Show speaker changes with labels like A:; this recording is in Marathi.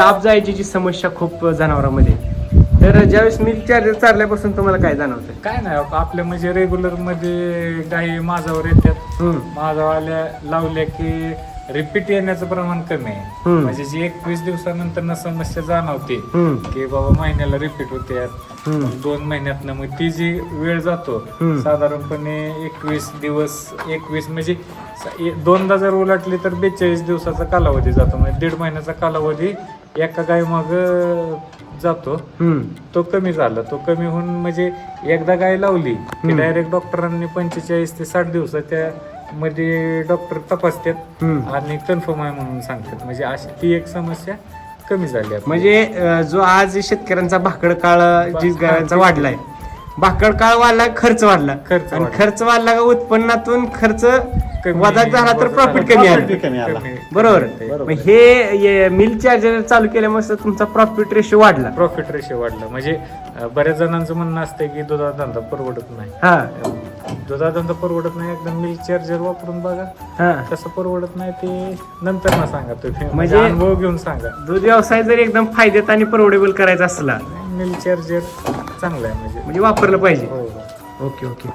A: गाप जायची जी समस्या खूप जनावरांमध्ये. तर ज्यावेळेस मिल्क चार्जर चारल्यापासून तुम्हाला काय जाणवतं
B: काय नाही आपल्या म्हणजे रेग्युलरमध्ये गाई माझावर येतात
A: हम्म.
B: माझावाल्या लावल्या की रिपीट येण्याचं प्रमाण कमी आहे
A: हम्म.
B: म्हणजे जी एकवीस दिवसानंतर न समस्या जाणवते
A: हम्म.
B: की बाबा महिन्याला रिपीट होते
A: हम्म.
B: दोन महिन्यात मग ती जी वेळ जातो
A: हम्म.
B: साधारणपणे एकवीस दिवस एकवीस म्हणजे स- ए- दोनदा जर उलटली तर बेचाळीस दिवसाचा कालावधी जातो म्हणजे दीड महिन्याचा कालावधी एका गाय मग जातो. तो कमी झाला तो कमी होऊन म्हणजे एकदा गाय लावली की. डायरेक्ट डॉक्टरांनी पंचेचाळीस ते साठ दिवसाच्या मध्ये डॉक्टर तपासतात. आणि कन्फर्म आहे म्हणून सांगतात म्हणजे अशी ती एक समस्या कमी झाली.
A: म्हणजे जो आज शेतकऱ्यांचा भाकड काळ जी गायांचा वाढलाय भाकड काळ वाढला खर्च वाढला.
B: खर्च
A: आणि
B: वाढला.
A: खर्च वाढला का उत्पन्नातून खर्च वजा झाला तर प्रॉफिट. कमी
C: Profit
A: आलं.
C: कमी आला.
B: कमी-
A: बरोबर.
C: बरोबर.
A: मग हे मिल्क चार्जर चालू केल्यामुळे तुमचा प्रॉफिट रेशो वाढला.
B: प्रॉफिट रेशो वाढला. म्हणजे अं, बऱ्याच जणांचं म्हणणं असतं की दुधा धंदा परवडत नाही.
A: हा.
B: दुधा धंदा परवडत नाही एकदम मिल्क चार्जर वापरून बघा.
A: हा.
B: कसं परवडत नाही ते नंतर ना सांगा तुम्ही. म्हणजे
A: म्हणजे-
B: अनुभव घेऊन सांगा.
A: दूध व्यवसाय जर एकदम फायद्यात आणि परवडेबल करायचा असला.
B: मिल्क चार्जर चांगला आहे म्हणजे
A: म्हणजे वापरलं पाहिजे.
B: हो हो.
A: Okay okay.